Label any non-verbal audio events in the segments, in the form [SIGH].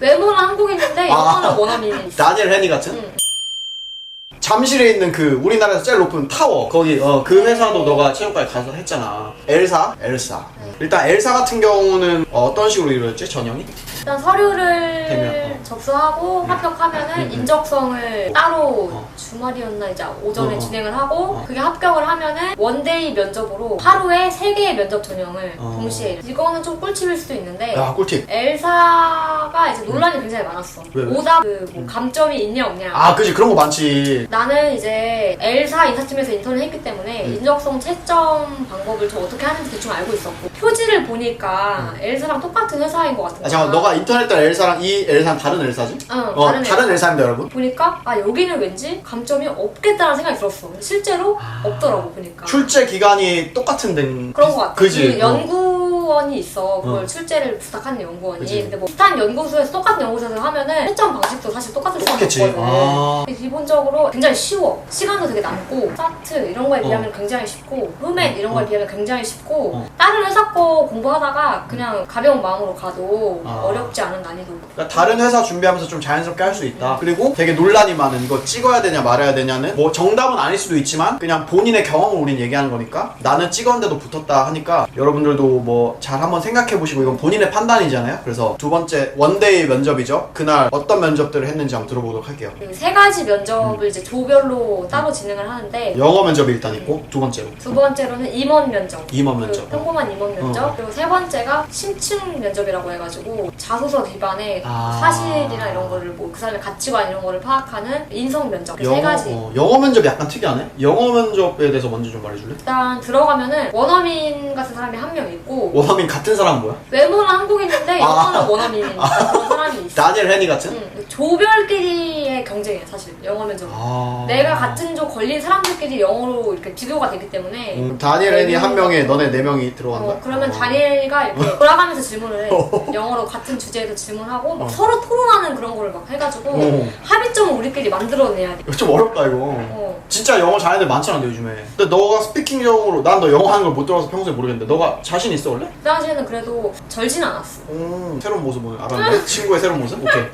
외모는 한국인인데 영어는 아. 원어민이 있어. 다니엘 헤니 같은? 응. 잠실에 있는 그 우리나라에서 제일 높은 타워 거기 어, 그 회사도 너가 체육과에 가서 했잖아 엘사? 엘사 네. 일단 엘사 같은 경우는 어떤 식으로 이루어졌지 전형이? 일단 서류를 대면, 어. 접수하고 합격하면은 음, 음. 인적성을 따로 어. 주말이었나 이제 오전에 어, 어. 진행을 하고 어. 그게 합격을 하면은 원데이 면접으로 하루에 세 개의 면접 전형을 어. 동시에. 이거는 좀 꿀팁일 수도 있는데 야 꿀팁 엘사가 이제 논란이 굉장히 많았어. 왜, 왜? 오답 그뭐 감점이 있냐 없냐. 아 그지 그런 거 많지 나는 이제 엘사 인사팀에서 인턴을 했기 때문에 음. 인적성 채점 방법을 좀 어떻게 하는지 대충 알고 있었고 표지를 보니까 엘사랑 똑같은 회사인 것 같은 음. 아 거야. 잠깐 너가 인터넷 때 엘사랑 이 엘사는 다른 엘사지? 응, 어 다른 다른, 엘사. 엘사입니다 여러분 보니까 아 여기는 왠지 감점이 없겠다는 생각이 들었어. 실제로 없더라고 보니까. 출제 기간이 똑같은 데 그런 것 같아. 그지? 그 연구원이 있어. 그걸 어. 출제를 부탁하는 연구원이. 그지? 근데 뭐 비슷한 연구소에서 똑같은 연구소에서 하면은 채점 방식도 사실 똑같을 수는 똑같겠지. 없거든. 아. 근데 기본적으로 굉장히 쉬워. 시간도 되게 남고 사트 이런 거에 어. 비하면 굉장히 쉽고 흠액 이런 거에 어. 비하면 굉장히 쉽고 어. 다른 회사 거 공부하다가 그냥 가벼운 마음으로 가도 아. 어렵지 않은 난이도. 그러니까 다른 회사 준비하면서 좀 자연스럽게 할 수 있다. 그리고 되게 논란이 많은 이거 찍어야 되냐 말아야 되냐는 뭐 정답은 아닐 수도 있지만 그냥 본인의 경험을 우린 얘기하는 거니까 나는 찍었는데도 붙었다 하니까 여러분들도 뭐잘 한번 생각해 보시고 이건 본인의 판단이잖아요. 그래서 두 번째 원데이 면접이죠. 그날 어떤 면접들을 했는지 한번 들어보도록 할게요. 그세 가지 면접을 음. 이제 조별로 따로 진행을 하는데 영어 면접이 일단 있고 두 번째로 두 번째로는 임원 면접. 임원 그 면접. 평범한 임원 면접. 어. 그리고 세 번째가 심층 면접이라고 해가지고 자소서 기반의 아. 사실이나 이런 거를 뭐 그 사람의 가치관 이런 거를 파악하는 인성 면접. 그세 영어, 가지. 어, 영어 면접이 약간 특이하네. 영어 면접에 대해서 먼저 좀 말해줄래? 일단 들어가면은 원어민 같은 사람이 한 명 있고 원어민 같은 사람은 뭐야? 외모는 한국인인데 영어는 아. 원어민인 [LAUGHS] 그런 사람이 있어. 다니엘 헤니 같은? 응. 조별끼리의 경쟁이야 사실 영어 면접은. 아. 내가 같은 조 걸린 사람들끼리 영어로 이렇게 비교가 되기 때문에 음, 다니엘 헤니 한 명에 너네 네 명이 들어간다. 어, 그러면 어. 다니엘이가 이렇게 [LAUGHS] 돌아가면서 질문을 해. [LAUGHS] 영어로 같은 주제에서 질문하고 막 어. 서로 토론 하는 그런 거를 막 해가지고 어. 합의점을 우리끼리 만들어내야 돼. 이거 좀 어렵다 이거. 어. 진짜 영어 잘하는 애들 많잖아 요즘에. 근데 너가 스피킹용으로 난 너 영어 하는 걸 못 들어서 평소에 모르겠는데 너가 자신 있어 원래? 그 당시에는 그래도 절진 않았어. 음, 새로운 모습 오늘 알았네. 친구의 새로운 모습? 오케이.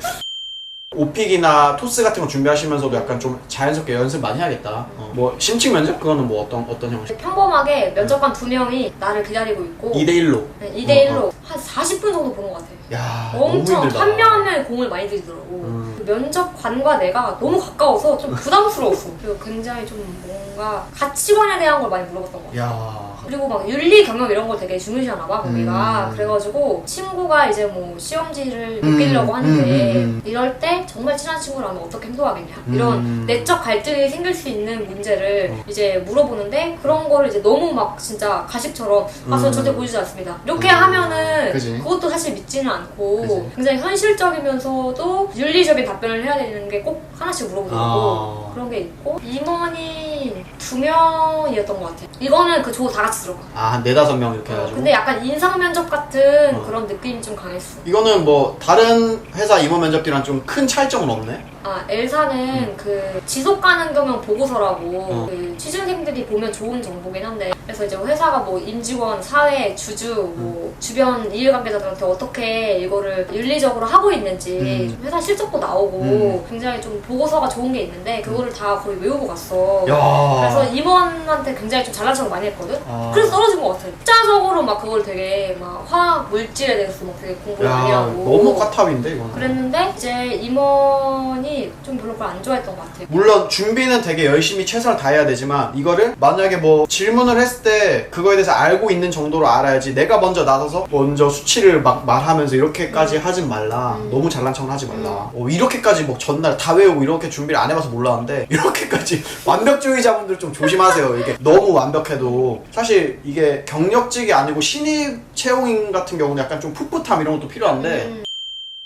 오픽이나 토스 같은 거 준비하시면서도 약간 좀 자연스럽게 연습 많이 해야겠다. 어. 뭐 심층 면접? 그거는 뭐 어떤 어떤 형식? 평범하게 면접관 두 명이 나를 기다리고 있고 2대 1로. 네, 2대 1로 어, 한 40분 정도 본 것 같아. 야, 너무 엄청 힘들다. 한 명 한 명이 공을 많이 들이더라고. 음. 그 면접관과 내가 너무 가까워서 좀 부담스러웠어. 그리고 굉장히 좀 뭔가 가치관에 대한 걸 많이 물어봤던 것 같아. 야. 그리고 막 윤리 경영 이런 걸 되게 중요시하나 봐 거기가 음. 그래가지고 친구가 이제 뭐 시험지를 음, 맡기려고 하는데 음, 음, 음. 이럴 때 정말 친한 친구라면 어떻게 행동하겠냐 이런 음. 내적 갈등이 생길 수 있는 문제를 어. 이제 물어보는데 그런 거를 이제 너무 막 진짜 가식처럼 아저 음. 절대 보여주지 않습니다 이렇게 음. 하면은 그지. 그것도 사실 믿지는 않고 그지. 굉장히 현실적이면서도 윤리적인 답변을 해야 되는 게 꼭 하나씩 물어보더라고 아. 그런 게 있고 임원이 두 명이었던 것 같아 이거는 그 조 다 같이 들어가 아, 한 네다섯 명 이렇게 어, 해가지고. 근데 약간 인상 면접 같은 어. 그런 느낌이 좀 강했어. 이거는 뭐 다른 회사 임원 면접들이랑 좀 큰 차이점은 없네. 아 엘사는 그 지속 가능 경영 보고서라고 음. 어. 그 취준생들이 보면 좋은 정보긴 한데 그래서 이제 회사가 뭐 임직원, 사회, 주주, 뭐 주변 이해관계자들한테 어떻게 이거를 윤리적으로 하고 있는지 음. 회사 실적도 나오고 음. 굉장히 좀 보고서가 좋은 게 있는데 그거를 다 거의 외우고 갔어. 야. 그래서 임원한테 굉장히 좀 잘난 척을 많이 했거든. 아. 그래서 떨어진 것 같아. 숫자 적으로 막 그걸 되게 막 화학 물질에 대해서 막 되게 공부를 많이 야, 하고. 너무 과탑인데 이거는. 그랬는데 이제 임원이 좀 별로 그걸 안 좋아했던 것 같아. 물론 준비는 되게 열심히 최선을 다해야 되지만 이거를 만약에 뭐 질문을 했을 때 그거에 대해서 알고 있는 정도로 알아야지 내가 먼저 나서서 먼저 수치를 막 말하면서 이렇게까지 하진 말라 음. 너무 잘난 척은 하지 말라 어, 이렇게까지 뭐 전날 다 외우고 이렇게 준비를 안 해봐서 몰랐는데 [LAUGHS] 이렇게까지 완벽주의자분들 좀 조심하세요 이게 너무 완벽해도 사실 이게 경력직이 아니고 신입 채용인 같은 경우는 약간 좀 풋풋함 이런 것도 필요한데 음,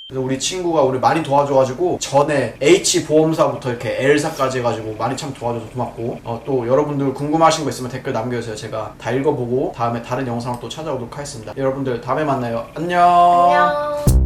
그래서 우리 친구가 우리 많이 도와줘가지고 전에 H 보험사부터 이렇게 L사까지 해가지고 많이 참 도와줘서 고맙고 어, 또 여러분들 궁금하신 거 있으면 댓글 남겨주세요. 제가 다 읽어보고 다음에 다른 영상을 또 찾아오도록 하겠습니다. 여러분들 다음에 만나요. 안녕. 안녕.